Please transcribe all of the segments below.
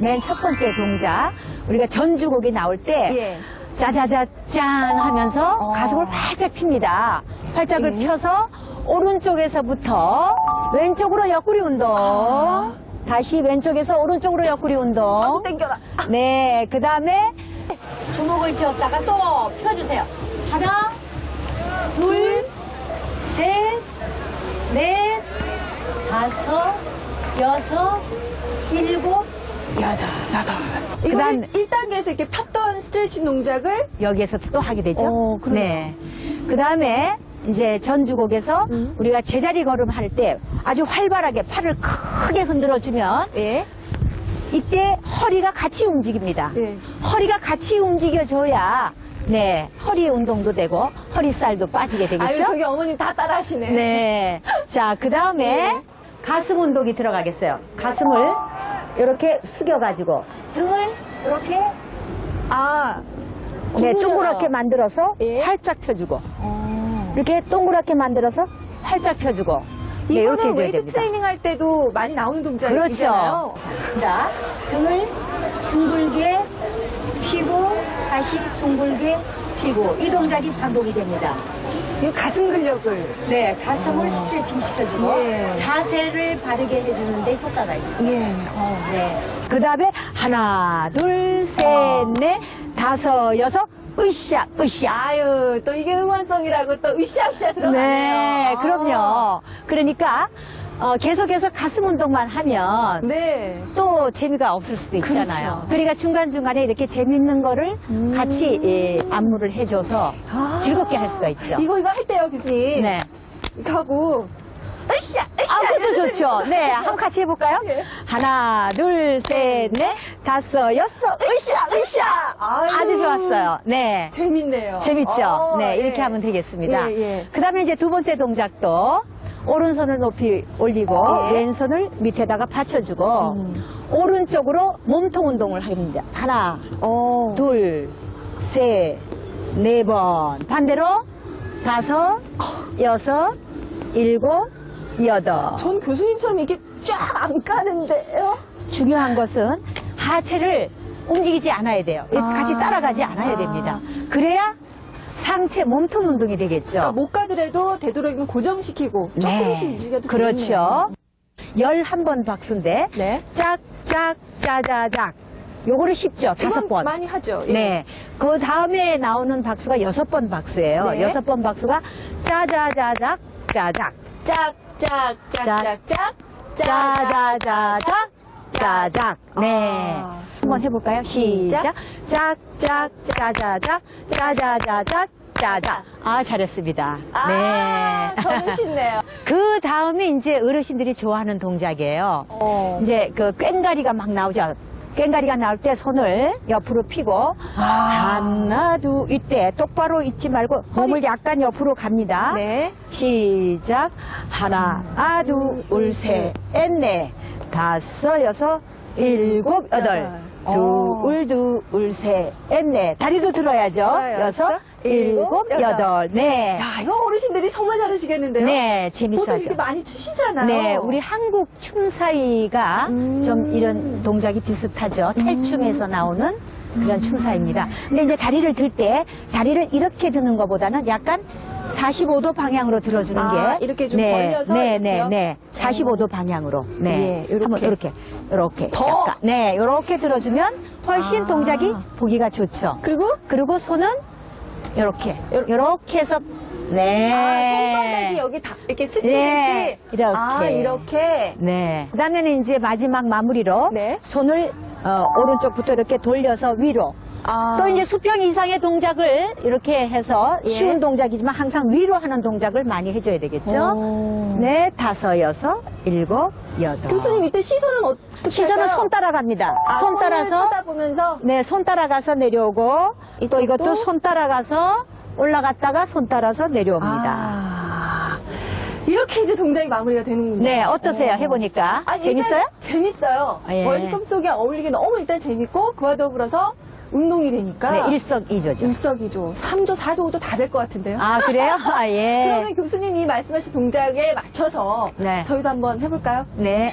맨 첫 번째 동작. 우리가 전주곡이 나올 때 예. 짜자자 짠 하면서 어. 가슴을 활짝 핍니다. 활짝을 예. 펴서 오른쪽에서부터 왼쪽으로 옆구리 운동. 아. 다시 왼쪽에서 오른쪽으로 옆구리 운동. 땡겨라. 네, 그 다음에 주먹을 쥐었다가 또 펴주세요. 하나, 둘, 셋, 넷, 다섯, 여섯, 일곱, 여덟. 이거 그다음- 1단계에서 이렇게 폈던 스트레칭 동작을 여기에서 또 하게 되죠. 어, 그러네요. 네. 그 다음에 이제 전주곡에서 음. 우리가 제자리 걸음 할 때 아주 활발하게 팔을 크게 흔들어 주면 예. 이때 허리가 같이 움직입니다. 네. 허리가 같이 움직여줘야 네 허리 운동도 되고 허리살도 빠지게 되겠죠. 아유 저기 어머님 다 따라하시네. 네. 자, 그 다음에 네. 가슴 운동이 들어가겠어요. 가슴을 이렇게 숙여가지고 등을 이렇게 아. 네. 동그랗게 만들어서 예. 활짝 펴주고 어. 이렇게 동그랗게 만들어서 활짝 펴주고 네, 이렇게 이거는 해줘야 웨이트 됩니다. 트레이닝 할 때도 많이 나오는 그렇죠. 동작이잖아요. 자, 등을 둥글게 피고 다시 둥글게 피고 이 동작이 반복이 됩니다. 이거 가슴 근력을. 네, 가슴을 스트레칭 시켜주고 예. 자세를 바르게 해주는데 효과가 있어요. 예. 어. 네. 그 다음에 하나, 둘, 셋, 넷, 다섯, 여섯, 으쌰, 으쌰. 아유 또 이게 응원성이라고 또 으쌰으쌰 들어가네요. 네, 아. 그럼요. 그러니까 어, 계속해서 가슴 운동만 하면 네. 또 재미가 없을 수도 있잖아요. 그렇죠. 그러니까 중간중간에 이렇게 재밌는 거를 같이 예, 안무를 해줘서 아. 즐겁게 할 수가 있죠. 이거 이거 할 때요 교수님. 네. 이렇게 하고 으쌰 그것도 좋죠. 네, 한번 같이 해볼까요? 예. 하나, 둘, 셋, 넷, 다섯, 여섯, 으쌰, 으쌰. 아주 좋았어요. 네. 재밌네요. 재밌죠? 어, 네, 이렇게 예. 하면 되겠습니다. 예, 예. 그 다음에 이제 두 번째 동작도 오른손을 높이 올리고 예. 왼손을 밑에다가 받쳐주고 음. 오른쪽으로 몸통 운동을 합니다. 하나, 어. 둘, 셋, 네 번. 반대로 다섯, 여섯, 일곱, 여덟. 전 교수님처럼 이렇게 쫙 안 까는데요. 중요한 것은 하체를 움직이지 않아야 돼요. 아. 같이 따라가지 않아야 아. 됩니다. 그래야 상체 몸통 운동이 되겠죠. 그러니까 못 가더라도 되도록이면 고정시키고 조금씩 움직여도 그렇죠. 되겠네요. 11번 박수인데 네. 짝짝 짜자작 요거를 쉽죠. 다섯 번. 많이 하죠. 예. 네. 그 다음에 나오는 박수가 여섯 번 박수예요. 네. 여섯 번 박수가 짜자자작 짜작 짝 짝 짝짝짝 짜자자작 짜작. 네. 아. 한번 해볼까요? 시작. 시작. 짝짝 짜자작 짜자자작 짜작. 아 잘했습니다. 아, 네. 저는 쉽네요. 그 다음에 이제 어르신들이 좋아하는 동작이에요. 어. 이제 그 꽹가리가 막 나오죠. 꽹가리가 나올 때 손을 옆으로 피고 아. 하나 둘 이때 똑바로 있지 말고 몸을 약간 옆으로 갑니다. 네. 시작 하나 아, 둘셋넷 다섯 여섯 일곱 여덟 어. 둘둘셋넷 다리도 들어야죠. 여섯 일곱 여덟 네. 야, 이거 어르신들이 정말 잘하시겠는데요? 네, 보통 재밌어죠. 이렇게 많이 추시잖아요. 네, 우리 한국 춤사위가 음. 좀 이런 동작이 비슷하죠. 탈춤에서 나오는 그런 춤사위입니다. 근데 이제 다리를 들 때 다리를 이렇게 드는 것보다는 약간 45도 방향으로 들어주는 아, 게 이렇게 좀 네, 벌려서 네, 이렇게요? 네, 네. 45도 방향으로. 네. 예, 요렇게. 한번 이렇게 이렇게 더? 약간 네, 이렇게 들어주면 훨씬 아. 동작이 보기가 좋죠. 그리고 그리고 손은 이렇게 이렇게 해서 네. 아, 손바닥이 여기 다 이렇게 스치듯이 네, 이렇게. 아, 이렇게 네. 그다음에는 이제 마지막 마무리로 네. 손을 어, 오른쪽부터 이렇게 돌려서 위로. 아. 또 이제 수평 이상의 동작을 이렇게 해서 예. 쉬운 동작이지만 항상 위로 하는 동작을 많이 해줘야 되겠죠. 오. 네, 다섯, 여섯, 일곱, 여덟. 교수님 이때 시선은 어떻게 시선은 할까요? 손 따라갑니다. 아, 손 따라서 쳐다보면서 네, 손 따라가서 내려오고 또 이쪽도? 이것도 손 따라가서 올라갔다가 손 따라서 내려옵니다. 아, 이렇게 이제 동작이 마무리가 되는군요. 네, 어떠세요? 어. 해보니까 아니, 재밌어요? 재밌어요. 예. 월드컵 속에 어울리기 너무 일단 재밌고 그와 더불어서 운동이 되니까 네, 일석이조죠. 일석이조, 3조, 4조, 5조 다 될 것 같은데요. 아, 그래요? 아, 예. 그러면 교수님이 말씀하신 동작에 맞춰서 네. 저희도 한번 해볼까요? 네.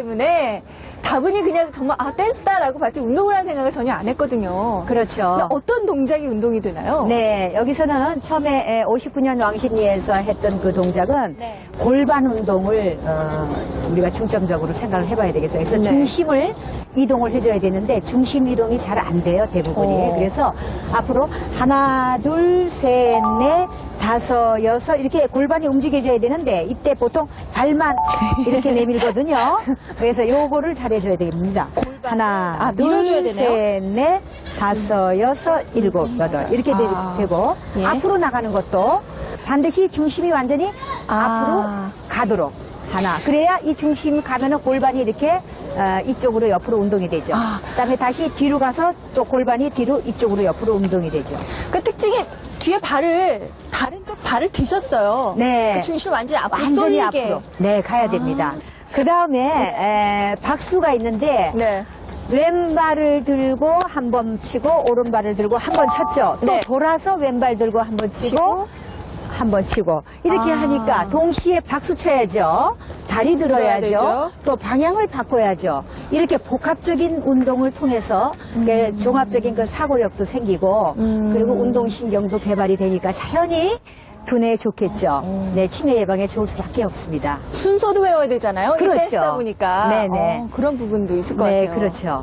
때문에 다분히 그냥 정말 아 댄스다라고 봤지 운동을 한 생각을 전혀 안 했거든요. 그렇죠. 어떤 동작이 운동이 되나요? 네, 여기서는 처음에 59년 왕십리에서 했던 그 동작은 네. 골반 운동을 어, 우리가 중점적으로 생각을 해봐야 되겠어요. 그래서 네. 중심을 이동을 해줘야 되는데 중심 이동이 잘 안 돼요 대부분이. 어. 그래서 앞으로 하나, 둘, 셋, 넷, 다섯, 여섯 이렇게 골반이 움직여져야 되는데 이때 보통 발만 이렇게 내밀거든요. 그래서 요거를 잘해줘야 됩니다. 하나, 아, 둘, 밀어줘야 되네요? 셋, 넷, 다섯, 여섯, 일곱, 여덟 이렇게 되- 아. 되고 예. 앞으로 나가는 것도 반드시 중심이 완전히 아. 앞으로 가도록 하나 그래야 이 중심 가면은 골반이 이렇게 어, 이쪽으로 옆으로 운동이 되죠. 아. 그다음에 다시 뒤로 가서 또 골반이 뒤로 이쪽으로 옆으로 운동이 되죠. 그 특징이 뒤에 발을 다른 쪽 발을 드셨어요. 네. 그 중심을 완전히 앞으로 완전히 쏠리게. 앞으로 네 가야 됩니다. 그 다음에 박수가 있는데 네. 왼발을 들고 한 번 치고 오른발을 들고 한 번 쳤죠. 또 네. 돌아서 왼발 들고 한 번 치고, 치고. 한번 치고 이렇게 아. 하니까 동시에 박수 쳐야죠. 다리 들어야 들어야죠. 또 방향을 바꿔야죠. 이렇게 복합적인 운동을 통해서 이게 종합적인 그 사고력도 생기고 음. 그리고 운동신경도 개발이 되니까 자연히 두뇌에 좋겠죠. 음. 네, 치매 예방에 좋을 수밖에 없습니다. 순서도 외워야 되잖아요. 이 그렇죠. 댄스다 보니까. 네네. 어, 그런 부분도 있을 것 네, 같아요. 그렇죠.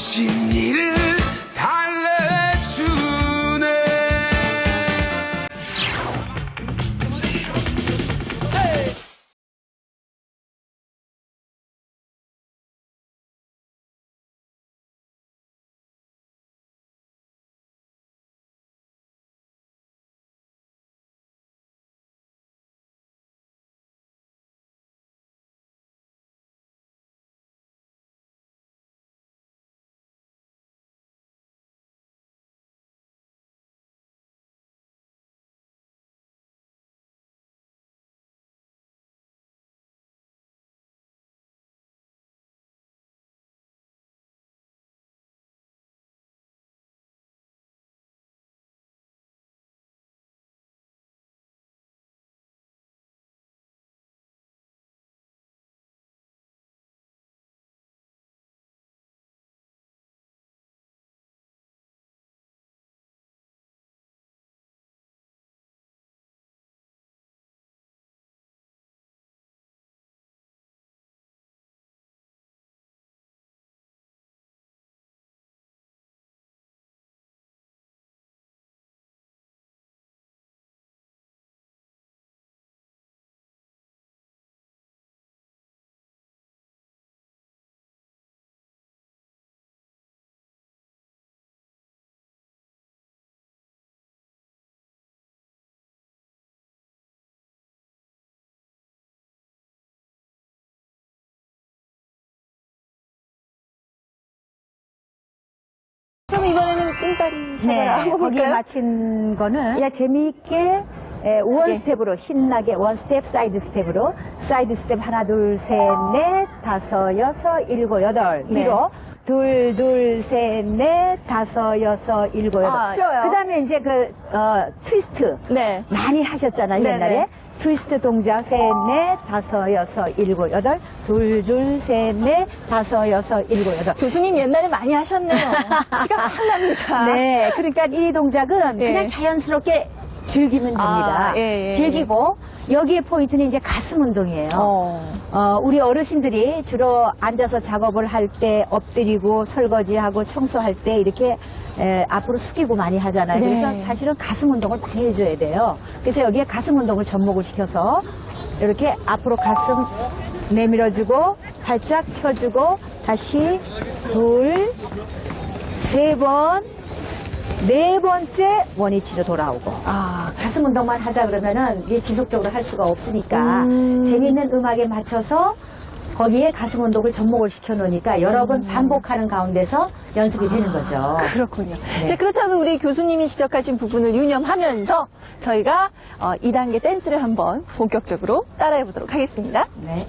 왕십리 를 샤바리 샤바라 네, 거기에? 맞힌 거는 야 재미있게 에, 원 예. 스텝으로 신나게 원 스텝 사이드 스텝으로 사이드 스텝 하나 둘 셋 넷 다섯 여섯 일곱 여덟 네. 뒤로 둘 둘 셋 넷 다섯 여섯 일곱 아, 여덟 쉬워요. 그다음에 이제 그 어, 트위스트 네. 많이 하셨잖아요 네네. 옛날에 트위스트 동작 셋 넷 다섯 여섯 일곱 여덟 둘 둘 셋 넷 다섯 여섯 일곱 여덟 교수님 옛날에 많이 하셨네요. 티가 확 납니다. 네, 그러니까 이 동작은 예. 그냥 자연스럽게 즐기면 됩니다. 아, 예, 예. 즐기고 여기에 포인트는 이제 가슴 운동이에요. 어. 어, 우리 어르신들이 주로 앉아서 작업을 할 때 엎드리고 설거지하고 청소할 때 이렇게 에, 앞으로 숙이고 많이 하잖아요. 네. 그래서 사실은 가슴 운동을 많이 해줘야 돼요. 그래서 여기에 가슴 운동을 접목을 시켜서 이렇게 앞으로 가슴 내밀어주고 발짝 펴주고 다시 둘, 세 번, 네 번째 원위치로 돌아오고 아, 가슴 운동만 하자 그러면은 이게 지속적으로 할 수가 없으니까 음. 재밌는 음악에 맞춰서 거기에 가슴 운동을 접목을 시켜 놓으니까 여러 음. 번 반복하는 가운데서 연습이 되는 아. 거죠. 그렇군요. 네. 자, 그렇다면 우리 교수님이 지적하신 부분을 유념하면서 저희가 어, 2단계 댄스를 한번 본격적으로 따라해 보도록 하겠습니다. 네.